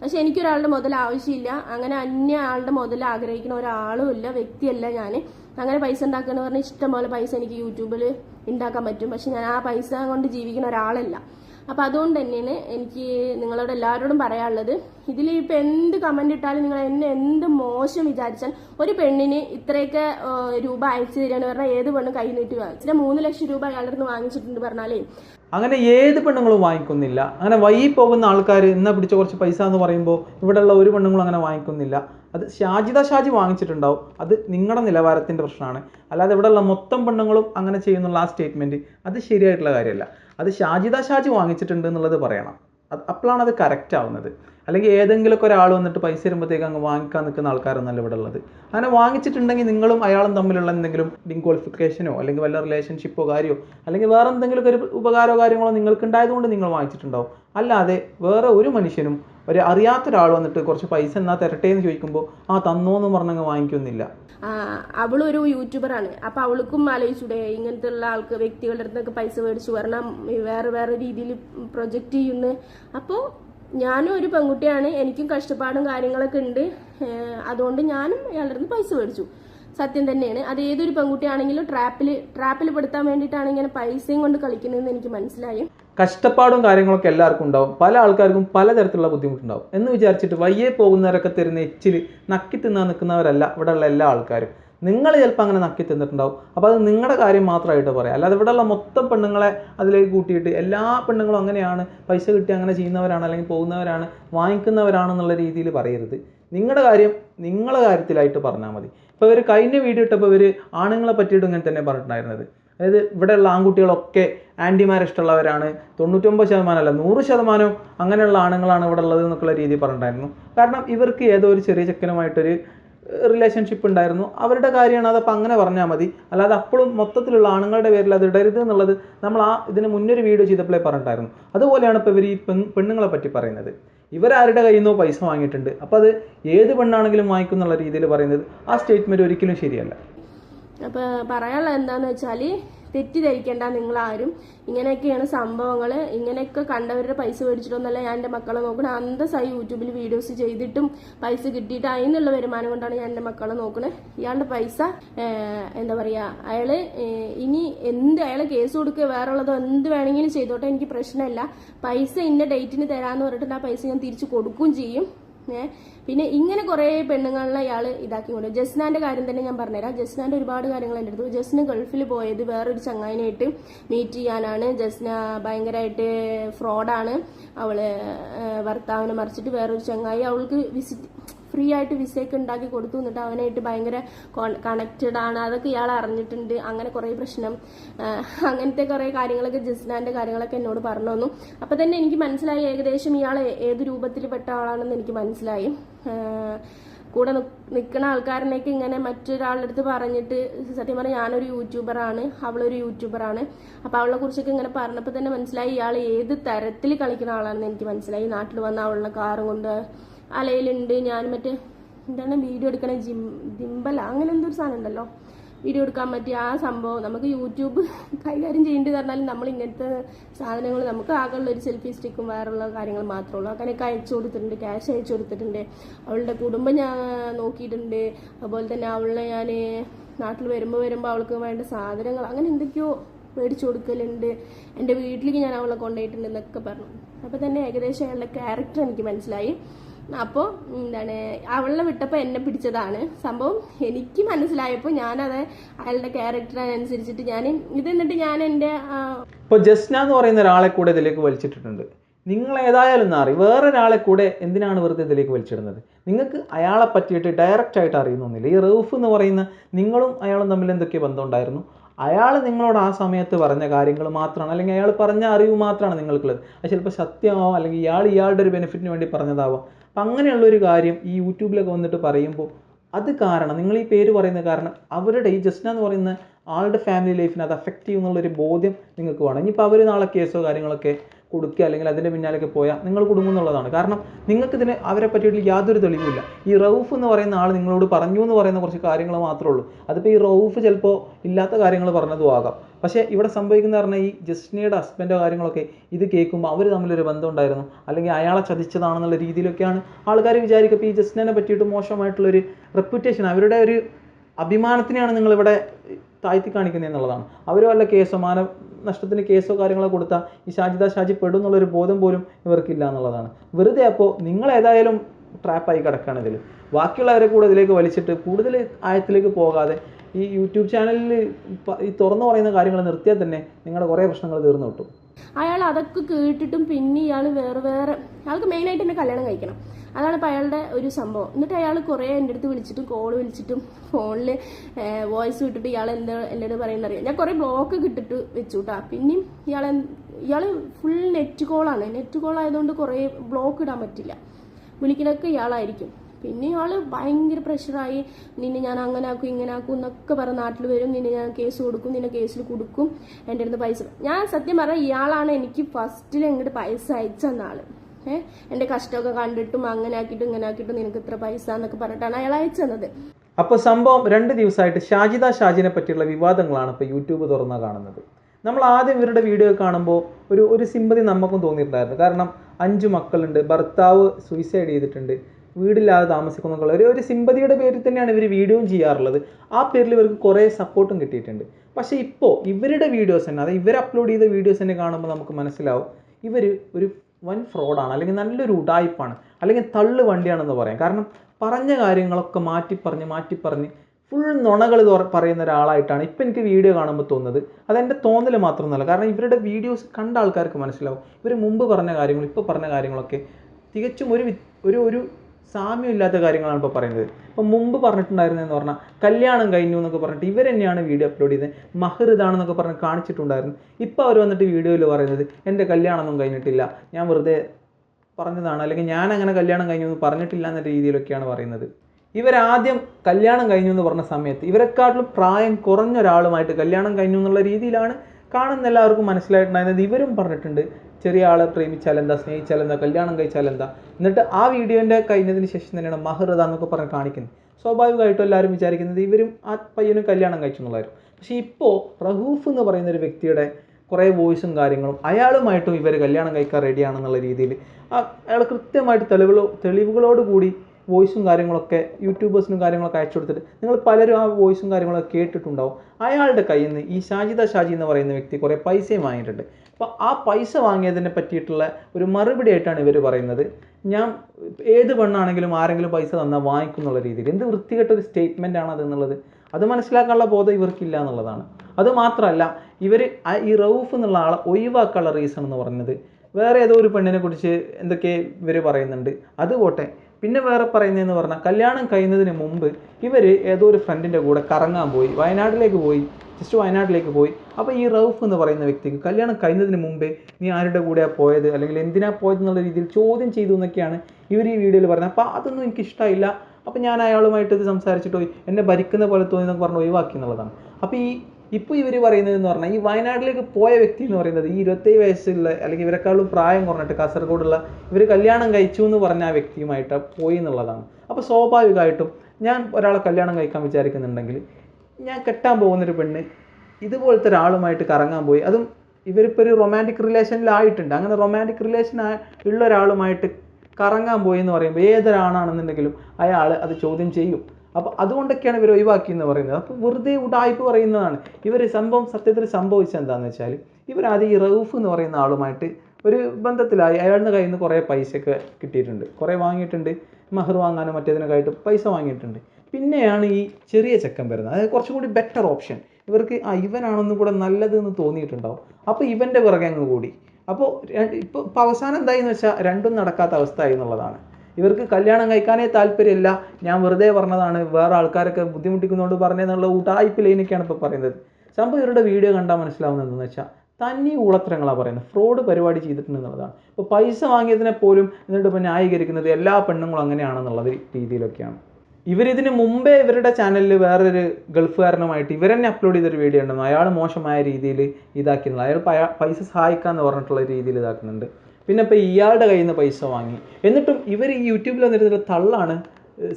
പക്ഷെ എനിക്കൊരാളുടെ മുതൽ ആവശ്യമില്ല. അങ്ങനെ അന്യ ആളുടെ മുതൽ ആഗ്രഹിക്കുന്ന ഒരാളും ഇല്ല വ്യക്തിയല്ല ഞാൻ. അങ്ങനെ പൈസ ഉണ്ടാക്കുകയെന്ന് പറഞ്ഞാൽ ഇഷ്ടം പോലെ പൈസ എനിക്ക് യൂട്യൂബിൽ ഉണ്ടാക്കാൻ പറ്റും. പക്ഷെ ഞാൻ ആ പൈസ കൊണ്ട് ജീവിക്കുന്ന ഒരാളല്ല. അപ്പം അതുകൊണ്ട് തന്നെയാണ് എനിക്ക് നിങ്ങളോട് എല്ലാവരോടും പറയാനുള്ളത്. ഇതിൽ ഇപ്പം എന്ത് കമന്റ് ഇട്ടാലും നിങ്ങൾ എന്നെ എന്ത് മോശം വിചാരിച്ചാൽ ഒരു പെണ്ണിന് ഇത്രയൊക്കെ രൂപ അയച്ചു തരികയെന്ന് പറഞ്ഞാൽ ഏത് പെണ്ണും കൈ നീട്ടി വാങ്ങിച്ചിട്ട് മൂന്ന് ലക്ഷം രൂപ അയാളുടെ അടുത്ത് വാങ്ങിച്ചിട്ടുണ്ട് പറഞ്ഞാലേ അങ്ങനെ ഏത് പെണ്ണുങ്ങളും വാങ്ങിക്കുന്നില്ല. അങ്ങനെ വൈ പോകുന്ന ആൾക്കാർ ഇന്ന പിടിച്ച കുറച്ച് പൈസ എന്ന് പറയുമ്പോൾ ഇവിടെയുള്ള ഒരു പെണ്ണുങ്ങളും അങ്ങനെ വാങ്ങിക്കുന്നില്ല. അത് ഷാജിത ഷാജി വാങ്ങിച്ചിട്ടുണ്ടാവും. അത് നിങ്ങളുടെ നിലവാരത്തിന്റെ പ്രശ്നമാണ്. അല്ലാതെ ഇവിടെയുള്ള മൊത്തം പെണ്ണുങ്ങളും അങ്ങനെ ചെയ്യുന്നുള്ള ആ സ്റ്റേറ്റ്മെന്റ് അത് ശരിയായിട്ടുള്ള കാര്യമല്ല. അത് ഷാജിത ഷാജി വാങ്ങിച്ചിട്ടുണ്ട് എന്നുള്ളത് പറയണം. അത് അപ്പോഴാണ് അത് കറക്റ്റ് ആവുന്നത്. അല്ലെങ്കിൽ ഏതെങ്കിലുമൊക്കെ ഒരാൾ വന്നിട്ട് പൈസ തരുമ്പോഴത്തേക്ക് അങ്ങ് വാങ്ങിക്കാൻ നിൽക്കുന്ന ആൾക്കാരൊന്നല്ല ഇവിടെ ഉള്ളത്. അങ്ങനെ വാങ്ങിച്ചിട്ടുണ്ടെങ്കിൽ നിങ്ങളും അയാളും തമ്മിലുള്ള എന്തെങ്കിലും ഡിക്വാളിഫിക്കേഷനോ അല്ലെങ്കിൽ വല്ല റിലേഷൻഷിപ്പോ കാര്യമോ അല്ലെങ്കിൽ വേറെ എന്തെങ്കിലുമൊക്കെ ഒരു ഉപകാരമോ കാര്യങ്ങളോ നിങ്ങൾക്ക് ഉണ്ടായതുകൊണ്ട് നിങ്ങൾ വാങ്ങിച്ചിട്ടുണ്ടാവും. അല്ലാതെ വേറെ ഒരു മനുഷ്യനും ഒരു അറിയാത്ത ഒരാൾ വന്നിട്ട് കുറച്ച് പൈസ എന്നാ തരട്ടെ എന്ന് ചോദിക്കുമ്പോൾ ആ തന്നോ എന്ന് പറഞ്ഞങ്ങ് വാങ്ങിക്കൊന്നില്ല. അവളൊരു യൂട്യൂബറാണ് അപ്പൊ അവൾക്കും ആലോചിച്ചൂടെ ഇങ്ങനത്തെ ഉള്ള ആൾക്ക് വ്യക്തികളുടെ അടുത്തൊക്കെ പൈസ മേടിച്ചു വരണം വേറെ വേറെ രീതിയിൽ പ്രൊജക്റ്റ് ചെയ്യുന്നു. അപ്പോൾ ഞാനും ഒരു പെൺകുട്ടിയാണ് എനിക്കും കഷ്ടപ്പാടും കാര്യങ്ങളൊക്കെ ഉണ്ട്. അതുകൊണ്ട് ഞാനും അയാളുടെ നിന്ന് പൈസ മേടിച്ചു. സത്യം തന്നെയാണ്. അത് ഏതൊരു പെൺകുട്ടിയാണെങ്കിലും ട്രാപ്പിൽ ട്രാപ്പിൽ പെടുത്താൻ വേണ്ടിയിട്ടാണ് ഇങ്ങനെ പൈസയും കൊണ്ട് കളിക്കുന്നതെന്ന് എനിക്ക് മനസ്സിലായി. കഷ്ടപ്പാടും കാര്യങ്ങളൊക്കെ എല്ലാവർക്കും ഉണ്ടാവും. പല ആൾക്കാർക്കും പലതരത്തിലുള്ള ബുദ്ധിമുട്ടുണ്ടാവും. എന്ന് വിചാരിച്ചിട്ട് വയ്യേ പോകുന്നവരൊക്കെ തരുന്ന എച്ചിൽ നക്കി തിന്നാൻ നിൽക്കുന്നവരല്ല ഇവിടെയുള്ള എല്ലാ ആൾക്കാരും. നിങ്ങൾ ചിലപ്പോൾ അങ്ങനെ നക്കി തിന്നിട്ടുണ്ടാവും. അപ്പോൾ അത് നിങ്ങളുടെ കാര്യം മാത്രമായിട്ട് പറയാം. അല്ലാതെ ഇവിടെയുള്ള മൊത്തം പെണ്ണുങ്ങളെ അതിലേക്ക് കൂട്ടിയിട്ട് എല്ലാ പെണ്ണുങ്ങളും അങ്ങനെയാണ്. പൈസ കിട്ടി അങ്ങനെ ചെയ്യുന്നവരാണ് അല്ലെങ്കിൽ പോകുന്നവരാണ് വാങ്ങിക്കുന്നവരാണെന്നുള്ള രീതിയിൽ പറയരുത്. നിങ്ങളുടെ കാര്യം നിങ്ങളുടെ കാര്യത്തിലായിട്ട് പറഞ്ഞാൽ മതി. ഇപ്പോൾ ഇവർ കഴിഞ്ഞ വീഡിയോ ഇട്ടപ്പോൾ ഇവർ ആണുങ്ങളെ പറ്റിയിട്ട് ഇങ്ങനെ തന്നെ പറഞ്ഞിട്ടുണ്ടായിരുന്നത്. അതായത് ഇവിടെയുള്ള ആൺകുട്ടികളൊക്കെ ആന്റിമാരെ ഇഷ്ടമുള്ളവരാണ്. തൊണ്ണൂറ്റൊമ്പത് ശതമാനം അല്ല നൂറ് ശതമാനവും അങ്ങനെയുള്ള ആണുങ്ങളാണ് ഇവിടെ ഉള്ളത് എന്നൊക്കെയുള്ള രീതിയിൽ പറഞ്ഞിട്ടുണ്ടായിരുന്നു. കാരണം ഇവർക്ക് ഏതോ ഒരു ചെറിയ ചെക്കനുമായിട്ടൊരു റിലേഷൻഷിപ്പ് ഉണ്ടായിരുന്നു. അവരുടെ കാര്യമാണ് അതപ്പോൾ അങ്ങനെ പറഞ്ഞാൽ മതി. അല്ലാതെ അപ്പോഴും മൊത്തത്തിലുള്ള ആണുങ്ങളുടെ പേരിൽ അത് ഇടരുത് എന്നുള്ളത് നമ്മൾ ആ ഇതിന് മുന്നൊരു വീഡിയോ ചെയ്തപ്പോഴേ പറഞ്ഞിട്ടായിരുന്നു അതുപോലെയാണ് ഇപ്പോൾ ഇവർ ഈ പെൺ പെണ്ണുങ്ങളെ പറ്റി പറയുന്നത്. ഇവരാരുടെ കയ്യിൽ നിന്നോ പൈസ വാങ്ങിയിട്ടുണ്ട്. അപ്പോൾ അത് ഏത് പെണ്ണാണെങ്കിലും വാങ്ങിക്കും എന്നുള്ള രീതിയിൽ പറയുന്നത് ആ സ്റ്റേറ്റ്മെന്റ് ഒരിക്കലും ശരിയല്ല. അപ്പോൾ പറയാനുള്ളത് എന്താന്ന് വെച്ചാൽ തെറ്റിദ്ധരിക്കേണ്ട നിങ്ങളാരും. ഇങ്ങനെയൊക്കെയാണ് സംഭവങ്ങൾ ഇങ്ങനെയൊക്കെ കണ്ടവരുടെ പൈസ മേടിച്ചിട്ടൊന്നല്ല ഞാൻ എന്റെ മക്കളെ നോക്കണത് അന്തസ്സായി യൂട്യൂബിൽ വീഡിയോസ് ചെയ്തിട്ടും പൈസ കിട്ടിയിട്ട് അതിനുള്ള വരുമാനം കൊണ്ടാണ് ഞാൻ എന്റെ മക്കളെ നോക്കണേ. ഇയാളുടെ പൈസ എന്താ പറയുക അയാൾ ഇനി എന്ത് അയാൾ കേസ് കൊടുക്കുക വേറെ ഉള്ളതോ എന്ത് വേണമെങ്കിലും ചെയ്തോട്ടെ എനിക്ക് പ്രശ്നമില്ല. പൈസ ഇന്ന ഡേറ്റിന് തരാമെന്ന് പറഞ്ഞിട്ട് ആ പൈസ ഞാൻ തിരിച്ചു കൊടുക്കുകയും ചെയ്യും. പിന്നെ ഇങ്ങനെ കുറേ പെണ്ണുങ്ങളെ ഇയാൾ ഇതാക്കി കൊണ്ട് ജസ്നാന്റെ കാര്യം തന്നെ ഞാൻ പറഞ്ഞുതരാം. ജസ്നാന്റെ ഒരുപാട് കാര്യങ്ങൾ എന്റെ അടുത്ത്. ജസ്ന ഗൾഫിൽ പോയത് വേറൊരു ചങ്ങായിനായിട്ട് മീറ്റ് ചെയ്യാനാണ്. ജസ്ന ഭയങ്കരമായിട്ട് ഫ്രോഡാണ് അവൾ ഏ, ഭർത്താവിനെ മറിച്ചിട്ട് വേറൊരു ചങ്ങായി. അവൾക്ക് വിസിറ്റ് ഫ്രീ ആയിട്ട് വിസയൊക്കെ ഉണ്ടാക്കി കൊടുത്തു എന്നിട്ട് അവനായിട്ട് ഭയങ്കര കണക്റ്റഡ് ആണ്. അതൊക്കെ ഇയാൾ അറിഞ്ഞിട്ടുണ്ട്. അങ്ങനെ കുറേ പ്രശ്നം അങ്ങനത്തെ കുറേ കാര്യങ്ങളൊക്കെ ജസ്നാന്റെ കാര്യങ്ങളൊക്കെ എന്നോട് പറഞ്ഞു തന്നു. അപ്പൊ തന്നെ എനിക്ക് മനസ്സിലായി ഏകദേശം ഇയാൾ ഏത് രൂപത്തിൽ പെട്ട ആളാണെന്ന് എനിക്ക് മനസ്സിലായി. കൂടെ നിൽക്കുന്ന ആൾക്കാരനേക്ക് ഇങ്ങനെ മറ്റൊരാളുടെ അടുത്ത് പറഞ്ഞിട്ട് സത്യം പറഞ്ഞാൽ ഞാനൊരു യൂട്യൂബറാണ് അവളൊരു യൂട്യൂബറാണ് അപ്പോൾ അവളെ കുറിച്ചൊക്കെ ഇങ്ങനെ പറഞ്ഞപ്പോൾ തന്നെ മനസ്സിലായി ഇയാൾ ഏത് തരത്തിൽ കളിക്കുന്ന ആളാണെന്ന് എനിക്ക് മനസ്സിലായി. നാട്ടിൽ വന്ന അവളുടെ കാറും കൊണ്ട് അലയിലുണ്ട് ഞാൻ മറ്റേ എന്താണ് വീഡിയോ എടുക്കണ ജിം ജിമ്പല അങ്ങനെ എന്തൊരു സാധനം ഉണ്ടല്ലോ. വീഡിയോ എടുക്കാൻ പറ്റിയ ആ സംഭവം. നമുക്ക് യൂട്യൂബ് കൈകാര്യം ചെയ്യേണ്ടി പറഞ്ഞാലും നമ്മൾ ഇങ്ങനത്തെ സാധനങ്ങൾ നമുക്ക് ആകെയുള്ള ഒരു സെൽഫി സ്റ്റിക്കും വേറെയുള്ള കാര്യങ്ങൾ മാത്രമേ ഉള്ളൂ. അങ്ങനെയൊക്കെ അയച്ചു കൊടുത്തിട്ടുണ്ട് ക്യാഷ് അയച്ചു കൊടുത്തിട്ടുണ്ട്. അവളുടെ കുടുംബം ഞാൻ നോക്കിയിട്ടുണ്ട്. അതുപോലെ തന്നെ അവളെ ഞാൻ നാട്ടിൽ വരുമ്പോൾ വരുമ്പോൾ അവൾക്ക് വേണ്ട സാധനങ്ങൾ അങ്ങനെ എന്തൊക്കെയോ മേടിച്ചു കൊടുക്കലുണ്ട്. എന്റെ വീട്ടിലേക്ക് ഞാൻ അവളെ കൊണ്ടുപോയിട്ടുണ്ട് എന്നൊക്കെ പറഞ്ഞു. അപ്പോൾ തന്നെ ഏകദേശം അയാളുടെ ക്യാരക്ടർ എനിക്ക് മനസ്സിലായി. അപ്പോൾ എന്താണ് അവളെ വിട്ടപ്പോൾ എന്നെ പിടിച്ചതാണ്. സംഭവം എനിക്ക് മനസ്സിലായപ്പോൾ ഞാനത് അയാളുടെ ക്യാരക്ടറിനനുസരിച്ചിട്ട് ഞാൻ ഇത് എന്നിട്ട് ഞാൻ എന്റെ ഇപ്പോൾ ജസ്ന എന്ന് പറയുന്ന ഒരാളെ കൂടെ ഇതിലേക്ക് വലിച്ചിട്ടിട്ടുണ്ട്. നിങ്ങൾ ഏതായാലും നാറി വേറൊരാളെ കൂടെ എന്തിനാണ് വെറുതെ ഇതിലേക്ക് വലിച്ചിടുന്നത്? നിങ്ങൾക്ക് അയാളെ പറ്റിയിട്ട് ഡയറക്റ്റ് ആയിട്ട് അറിയുന്നൊന്നുമില്ല. ഈ റൌഫ് എന്ന് പറയുന്ന നിങ്ങളും അയാളും തമ്മിൽ എന്തൊക്കെ ബന്ധം ഉണ്ടായിരുന്നു. അയാൾ നിങ്ങളോട് ആ സമയത്ത് പറഞ്ഞ കാര്യങ്ങൾ മാത്രമാണ് അല്ലെങ്കിൽ അയാൾ പറഞ്ഞ അറിവ് മാത്രമാണ് നിങ്ങൾക്കുള്ളത്. അത് ചിലപ്പോൾ സത്യമാവാം അല്ലെങ്കിൽ ഇയാൾ ഇയാളുടെ ഒരു ബെനിഫിറ്റിന് വേണ്ടി പറഞ്ഞതാവാം. അപ്പം അങ്ങനെയുള്ളൊരു കാര്യം ഈ യൂട്യൂബിലൊക്കെ വന്നിട്ട് പറയുമ്പോൾ അത് കാരണം നിങ്ങൾ ഈ പേര് പറയുന്ന കാരണം അവരുടെ ഈ ജസ്ന എന്ന് പറയുന്ന ആളുടെ ഫാമിലി ലൈഫിനെ അത് അഫക്റ്റ് ചെയ്യുന്നുള്ളൊരു ബോധ്യം നിങ്ങൾക്ക് വേണം. ഇനിയിപ്പോൾ അവർ നാളെ കേസോ കാര്യങ്ങളൊക്കെ കൊടുക്കുക അല്ലെങ്കിൽ അതിന്റെ പിന്നാലേക്ക് പോയാൽ നിങ്ങൾ കുടുങ്ങും എന്നുള്ളതാണ്. കാരണം നിങ്ങൾക്ക് ഇതിന് അവരെ പറ്റിയിട്ട് യാതൊരു തെളിവുമില്ല. ഈ റൌഫ് എന്ന് പറയുന്ന ആൾ നിങ്ങളോട് പറഞ്ഞു എന്ന് പറയുന്ന കുറച്ച് കാര്യങ്ങൾ മാത്രമേ ഉള്ളൂ. അതിപ്പോൾ ഈ റൌഫ് ചിലപ്പോൾ ഇല്ലാത്ത കാര്യങ്ങൾ പറഞ്ഞതും ആകാം. പക്ഷേ ഇവിടെ സംഭവിക്കുന്ന പറഞ്ഞാൽ ഈ ജസ്റ്റിനയുടെ ഹസ്ബൻഡോ കാര്യങ്ങളൊക്കെ ഇത് കേൾക്കുമ്പോൾ അവർ തമ്മിലൊരു ബന്ധം ഉണ്ടായിരുന്നു അല്ലെങ്കിൽ അയാളെ ചതിച്ചതാണെന്നുള്ള രീതിയിലൊക്കെയാണ് ആൾക്കാർ വിചാരിക്കുക. ഈ ജസ്റ്റിനെ പറ്റിയിട്ട് മോശമായിട്ടുള്ളൊരു റെപ്യൂട്ടേഷൻ അവരുടെ ഒരു അഭിമാനത്തിനെയാണ് നിങ്ങളിവിടെ താഴ്ത്തി കാണിക്കുന്നത് എന്നുള്ളതാണ്. അവർ വല്ല കേസോ മാന നഷ്ടത്തിന് കേസോ കാര്യങ്ങളോ കൊടുത്താൽ ഈ ഷാജിദ ഷാജി പെടും എന്നുള്ളൊരു ബോധം പോലും ഇവർക്കില്ല എന്നുള്ളതാണ്. വെറുതെ അപ്പോൾ നിങ്ങൾ ഏതായാലും ട്രാപ്പായി കിടക്കുകയാണ് ഇതിൽ ബാക്കിയുള്ളവരെ കൂടെ ഇതിലേക്ക് വലിച്ചിട്ട് കൂടുതൽ ആയത്തിലേക്ക് പോകാതെ ഈ യൂട്യൂബ് ചാനലിൽ ഈ തുറന്നു പറയുന്ന കാര്യങ്ങൾ നിർത്തിയാൽ തന്നെ നിങ്ങളുടെ കുറേ പ്രശ്നങ്ങൾ തീർന്നു കിട്ടും. അയാൾ അതൊക്കെ കേട്ടിട്ടും പിന്നെ ഇയാൾ വേറെ വേറെ അയാൾക്ക് മെയിനായിട്ട് എന്നെ കല്യാണം കഴിക്കണം. അതാണ് ഇപ്പം അയാളുടെ ഒരു സംഭവം. എന്നിട്ട് അയാൾ കുറേ എന്റെ അടുത്ത് വിളിച്ചിട്ടും കോൾ വിളിച്ചിട്ടും ഫോണിൽ വോയിസ് വിട്ടിട്ട് ഇയാൾ എന്താ എന്നോട് പറയുന്നത് അറിയാം? ഞാൻ കുറേ ബ്ലോക്ക് കിട്ടിട്ട് വെച്ചു കേട്ടാ പിന്നെയും ഇയാൾ ഇയാൾ ഫുൾ നെറ്റ് കോളാണ് നെറ്റ് കോൾ ആയതുകൊണ്ട് കുറേ ബ്ലോക്ക് ഇടാൻ പറ്റില്ല. വിളിക്കണൊക്കെ ഇയാളായിരിക്കും. പിന്നെ ഇയാൾ ഭയങ്കര പ്രഷറായി. നിന്നെ ഞാൻ അങ്ങനെ ആക്കും ഇങ്ങനെ ആക്കും എന്നൊക്കെ പറഞ്ഞ് നാട്ടിൽ വരും. നിന്നെ ഞാൻ കേസ് കൊടുക്കും നിന്നെ കേസിൽ കൊടുക്കും എന്റെ അടുത്ത് പൈസ ഞാൻ സത്യം പറഞ്ഞാൽ ഇയാളാണ് എനിക്ക് ഫസ്റ്റിൽ അങ്ങോട്ട് പൈസ അയച്ച ആൾ. ഏഹ് എന്റെ കഷ്ടമൊക്കെ കണ്ടിട്ടും അങ്ങനെ ആക്കിയിട്ടും ഇങ്ങനെ ആക്കിയിട്ടും നിനക്ക് ഇത്ര പൈസ എന്നൊക്കെ പറഞ്ഞിട്ടാണ് അയാൾ അയച്ചു തന്നത്. അപ്പോൾ സംഭവം രണ്ട് ദിവസമായിട്ട് ഷാജിദ ഷാജിനെ പറ്റിയുള്ള വിവാദങ്ങളാണ് ഇപ്പോൾ യൂട്യൂബ് തുറന്ന കാണുന്നത്. നമ്മൾ ആദ്യം ഇവരുടെ വീഡിയോ കാണുമ്പോൾ ഒരു ഒരു സിമ്പതി നമുക്കും തോന്നിയിട്ടുണ്ടായിരുന്നു. കാരണം അഞ്ച് മക്കളുണ്ട് ഭർത്താവ് സൂയിസൈഡ് ചെയ്തിട്ടുണ്ട് വീടില്ലാതെ താമസിക്കുന്ന ഒരു ഒരു സിമ്പതിയുടെ പേരിൽ തന്നെയാണ് ഇവർ വീഡിയോയും ചെയ്യാറുള്ളത്. ആ പേരിൽ ഇവർക്ക് കുറേ സപ്പോർട്ടും കിട്ടിയിട്ടുണ്ട്. പക്ഷേ ഇപ്പോൾ ഇവരുടെ വീഡിയോസ് തന്നെ അതായത് ഇവർ അപ്ലോഡ് ചെയ്ത വീഡിയോസ് തന്നെ കാണുമ്പോൾ നമുക്ക് മനസ്സിലാവും ഇവർ ഒരു വൻ ഫ്രോഡാണ് അല്ലെങ്കിൽ നല്ലൊരു ഉടായ്പാണ് അല്ലെങ്കിൽ തള്ളു വണ്ടിയാണെന്ന് പറയാം. കാരണം പറഞ്ഞ കാര്യങ്ങളൊക്കെ മാറ്റി പറഞ്ഞ് മാറ്റി പറഞ്ഞ് ഫുൾ നുണകൾ പറയുന്ന ഒരാളായിട്ടാണ് ഇപ്പം എനിക്ക് വീഡിയോ കാണുമ്പോൾ തോന്നുന്നത്. അതെന്റെ തോന്നൽ മാത്രമൊന്നുമല്ല. കാരണം ഇവരുടെ വീഡിയോസ് കണ്ട ആൾക്കാർക്ക് മനസ്സിലാവും. ഇവർ മുമ്പ് പറഞ്ഞ കാര്യങ്ങൾ ഇപ്പോൾ പറഞ്ഞ കാര്യങ്ങളൊക്കെ തികച്ചും ഒരു ഒരു ഒരു സാമ്യമില്ലാത്ത കാര്യങ്ങളാണ് ഇപ്പോൾ പറയുന്നത്. ഇപ്പം മുമ്പ് പറഞ്ഞിട്ടുണ്ടായിരുന്നതെന്ന് പറഞ്ഞാൽ കല്യാണം കഴിഞ്ഞു എന്നൊക്കെ പറഞ്ഞിട്ട് ഇവർ തന്നെയാണ് വീഡിയോ അപ്ലോഡ് ചെയ്തത്. മഹർ ഇതാണെന്നൊക്കെ പറഞ്ഞ് കാണിച്ചിട്ടുണ്ടായിരുന്നു. ഇപ്പോൾ അവർ വന്നിട്ട് വീഡിയോയിൽ പറയുന്നത് എന്റെ കല്യാണമൊന്നും കഴിഞ്ഞിട്ടില്ല. ഞാൻ വെറുതെ പറഞ്ഞതാണ്. അല്ലെങ്കിൽ ഞാൻ അങ്ങനെ കല്യാണം കഴിഞ്ഞു എന്ന് പറഞ്ഞിട്ടില്ല എന്ന രീതിയിലൊക്കെയാണ് പറയുന്നത്. ഇവരാദ്യം കല്യാണം കഴിഞ്ഞു എന്ന് പറഞ്ഞ സമയത്ത് ഇവരെക്കാട്ടിലും പ്രായം കുറഞ്ഞ ഒരാളുമായിട്ട് കല്യാണം കഴിഞ്ഞു എന്നുള്ള രീതിയിലാണ് കാണുന്ന എല്ലാവർക്കും മനസ്സിലായിട്ടുണ്ടായിരുന്നത്. ഇവരും പറഞ്ഞിട്ടുണ്ട് ചെറിയ ആളെ പ്രേമിച്ചാൽ എന്താ സ്നേഹിച്ചാൽ എന്താ കല്യാണം കഴിച്ചാൽ എന്താ എന്നിട്ട് ആ വീഡിയോന്റെ കഴിഞ്ഞതിന് ശേഷം തന്നെയാണ് മഹൃത എന്നൊക്കെ പറഞ്ഞ് കാണിക്കുന്നത്. സ്വാഭാവികമായിട്ടും എല്ലാവരും വിചാരിക്കുന്നത് ഇവരും ആ പയ്യനും കല്യാണം കഴിച്ചു എന്നുള്ളതായിരുന്നു പക്ഷേ ഇപ്പോൾ റഹൂഫ് എന്ന് പറയുന്ന ഒരു വ്യക്തിയുടെ കുറേ വോയിസും കാര്യങ്ങളും അയാളുമായിട്ടും ഇവർ കല്യാണം കഴിക്കാൻ റെഡിയാണെന്നുള്ള രീതിയിൽ അയാൾ കൃത്യമായിട്ട് തെളിവുകളോ തെളിവുകളോട് കൂടി വോയിസും കാര്യങ്ങളൊക്കെ യൂട്യൂബേഴ്സിനും കാര്യങ്ങളൊക്കെ അയച്ചു കൊടുത്തിട്ട് നിങ്ങൾ പലരും ആ വോയിസും കാര്യങ്ങളൊക്കെ കേട്ടിട്ടുണ്ടാവും. അയാളുടെ കയ്യിൽ നിന്ന് ഈ ഷാജിദ ഷാജി എന്ന് പറയുന്ന വ്യക്തി കുറേ പൈസയും വാങ്ങിയിട്ടുണ്ട്. അപ്പോൾ ആ പൈസ വാങ്ങിയതിനെ പറ്റിയിട്ടുള്ള ഒരു മറുപടി ആയിട്ടാണ് ഇവർ പറയുന്നത്. ഞാൻ ഏത് പെണ്ണാണെങ്കിലും ആരെങ്കിലും പൈസ തന്നാൽ വാങ്ങിക്കും എന്നുള്ള രീതിയിൽ. എന്ത് വൃത്തികെട്ട ഒരു സ്റ്റേറ്റ്മെന്റ് ആണ് അതെന്നുള്ളത് അത് മനസ്സിലാക്കാനുള്ള ബോധം ഇവർക്കില്ല എന്നുള്ളതാണ്. അതുമാത്രമല്ല ഇവർ ഈ റൌഫ് എന്നുള്ള ആളെ ഒഴിവാക്കാനുള്ള റീസൺ എന്ന് പറഞ്ഞത് വേറെ ഏതോ ഒരു പെണ്ണിനെ കുറിച്ച് എന്തൊക്കെ ഇവർ പറയുന്നുണ്ട്. അത് പോട്ടെ പിന്നെ വേറെ പറയുന്നതെന്ന് പറഞ്ഞാൽ കല്യാണം കഴിയുന്നതിന് മുമ്പ് ഇവർ ഏതോ ഒരു ഫ്രണ്ടിന്റെ കൂടെ കറങ്ങാൻ പോയി വയനാട്ടിലേക്ക് പോയി ജസ്റ്റ് വയനാട്ടിലേക്ക് പോയി. അപ്പോൾ ഈ റൌഫ് എന്ന് പറയുന്ന വ്യക്തിക്ക് കല്യാണം കഴിയുന്നതിന് മുമ്പേ നീ ആരുടെ കൂടെയാണ് പോയത് അല്ലെങ്കിൽ എന്തിനാ പോയത് എന്നുള്ള രീതിയിൽ ചോദ്യം ചെയ്തു എന്നൊക്കെയാണ് ഇവർ ഈ വീഡിയോയിൽ പറഞ്ഞത് അപ്പോൾ അതൊന്നും എനിക്ക് ഇഷ്ടമായില്ല അപ്പോൾ ഞാൻ അയാളുമായിട്ട് ഇത് സംസാരിച്ചിട്ട് പോയി എന്നെ ഭരിക്കുന്ന പോലെ തോന്നി എന്നൊക്കെ പറഞ്ഞ് ഒഴിവാക്കി എന്നുള്ളതാണ്. അപ്പോൾ ഈ ഇപ്പോൾ ഇവർ പറയുന്നത് എന്ന് പറഞ്ഞാൽ ഈ വയനാട്ടിലേക്ക് പോയ വ്യക്തി എന്ന് പറയുന്നത് ഈ ഇരുപത്തേഴ് വയസ്സുള്ള അല്ലെങ്കിൽ ഇവരെക്കാളും പ്രായം കുറഞ്ഞിട്ട് കാസർഗോഡുള്ള ഇവർ കല്യാണം കഴിച്ചു എന്ന് പറഞ്ഞ ആ വ്യക്തിയുമായിട്ട് പോയി എന്നുള്ളതാണ്. അപ്പോൾ സ്വാഭാവികമായിട്ടും ഞാൻ ഒരാളെ കല്യാണം കഴിക്കാൻ വിചാരിക്കുന്നുണ്ടെങ്കിൽ ഞാൻ കെട്ടാൻ പോകുന്നൊരു പെണ്ണ് ഇതുപോലത്തെ ഒരാളുമായിട്ട് കറങ്ങാൻ പോയി അതും ഇവരിപ്പോൾ ഒരു റൊമാന്റിക് റിലേഷനിലായിട്ടുണ്ട് അങ്ങനെ റൊമാന്റിക് റിലേഷൻ ഉള്ള ഒരാളുമായിട്ട് കറങ്ങാൻ പോയി എന്ന് പറയുമ്പോൾ ഏതൊരാണാണെന്നുണ്ടെങ്കിലും അയാൾ അത് ചോദ്യം ചെയ്യും. അപ്പോൾ അതുകൊണ്ടൊക്കെയാണ് ഇവർ ഒഴിവാക്കി എന്ന് പറയുന്നത്. അപ്പോൾ വെറുതെ ഉടായ്പ് പറയുന്നതാണ്. ഇവർ സംഭവം സത്യത്തിൽ സംഭവിച്ചത് എന്താണെന്ന് വെച്ചാൽ ഇവരാദ്യം ഈ റൌഫ് എന്ന് പറയുന്ന ആളുമായിട്ട് ഒരു ബന്ധത്തിലായി. അയാളുടെ കയ്യിൽ നിന്ന് കുറേ പൈസയൊക്കെ കിട്ടിയിട്ടുണ്ട്. കുറേ വാങ്ങിയിട്ടുണ്ട്. മഹർ വാങ്ങാനും മറ്റേതിനൊക്കെ ആയിട്ട് പൈസ വാങ്ങിയിട്ടുണ്ട്. പിന്നെയാണ് ഈ ചെറിയ ചെക്കൻ വരുന്നത്. അതായത് കുറച്ചും കൂടി ബെറ്റർ ഓപ്ഷൻ ഇവർക്ക് ആ ഇവനാണെന്നും കൂടെ നല്ലതെന്ന് തോന്നിയിട്ടുണ്ടാവും. അപ്പോൾ ഇവന്റെ പിറകെ അങ്ങ് കൂടി. അപ്പോൾ ഇപ്പോൾ ഇപ്പോൾ അവസാനം എന്തായെന്ന് വെച്ചാൽ രണ്ടും നടക്കാത്ത അവസ്ഥ എന്നുള്ളതാണ്. ഇവർക്ക് കല്യാണം കഴിക്കാനേ താല്പര്യമില്ല. ഞാൻ വെറുതെ പറഞ്ഞതാണ്. വേറെ ആൾക്കാരൊക്കെ ബുദ്ധിമുട്ടിക്കുന്നതുകൊണ്ട് പറഞ്ഞതെന്നുള്ള ഊട്ടായ്പ ലൈനൊക്കെയാണ് ഇപ്പോൾ പറയുന്നത്. സംഭവം ഇവരുടെ വീഡിയോ കണ്ടാൽ മനസ്സിലാവുന്നത് എന്താണെന്ന് വെച്ചാൽ തന്നി ഊളത്തരങ്ങളാണ് പറയുന്നത്. ഫ്രോഡ് പരിപാടി ചെയ്തിട്ടുണ്ടെന്നുള്ളതാണ്. ഇപ്പോൾ പൈസ വാങ്ങിയതിനെ പോലും എന്നിട്ട് ഇപ്പോൾ ന്യായീകരിക്കുന്നത് എല്ലാ പെണ്ണുങ്ങളും അങ്ങനെയാണെന്നുള്ളത് രീതിയിലൊക്കെയാണ്. ഇവരിതിന് മുമ്പേ ഇവരുടെ ചാനലിൽ വേറൊരു ഗൾഫുകാരനുമായിട്ട് ഇവർ തന്നെ അപ്ലോഡ് ചെയ്തൊരു വീഡിയോ ഉണ്ടെന്ന് അയാൾ മോശമായ രീതിയിൽ ഇതാക്കുന്നത് അയാൾ പൈസ സഹായിക്കാമെന്ന് പറഞ്ഞിട്ടുള്ള രീതിയിൽ ഇതാക്കുന്നുണ്ട്. പിന്നെ ഇപ്പോൾ ഇയാളുടെ കയ്യിൽ നിന്ന് പൈസ വാങ്ങി. എന്നിട്ടും ഇവർ ഈ യൂട്യൂബിൽ വന്നിരുന്നൊരു തള്ളാണ്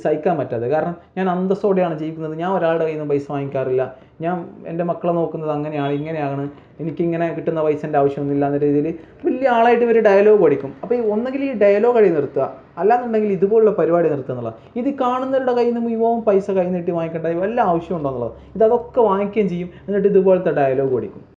സഹിക്കാൻ പറ്റാതെ കാരണം ഞാൻ അന്തസ്സോടെയാണ് ജീവിക്കുന്നത്. ഞാൻ ഒരാളുടെ കയ്യിൽ നിന്ന് പൈസ വാങ്ങിക്കാറില്ല. ഞാൻ എന്റെ മക്കളെ നോക്കുന്നത് അങ്ങനെയാണ് ഇങ്ങനെയാണ്. എനിക്കിങ്ങനെ കിട്ടുന്ന പൈസേന്റെ ആവശ്യമൊന്നുമില്ല എന്ന രീതിയിൽ വലിയ ആളായിട്ട് ഇവർ ഡയലോഗ് പഠിക്കും അപ്പോൾ ഈ ഒന്നെങ്കിൽ ഈ ഡയലോഗ് അടി നിർത്തുക. അല്ലാന്നുണ്ടെങ്കിൽ ഇതുപോലുള്ള പരിപാടി നിർത്തുക എന്നുള്ളത്. ഇത് കാണുന്നവരുടെ കയ്യിൽ നിന്ന് മുഴുവൻ പൈസ കൈ നീട്ടി വാങ്ങിക്കേണ്ട വല്ല ആവശ്യമുണ്ടോ എന്നുള്ളത്. ഇത് അതൊക്കെ വാങ്ങിക്കുകയും ചെയ്യും. എന്നിട്ട് ഇതുപോലത്തെ ഡയലോഗ് പഠിക്കും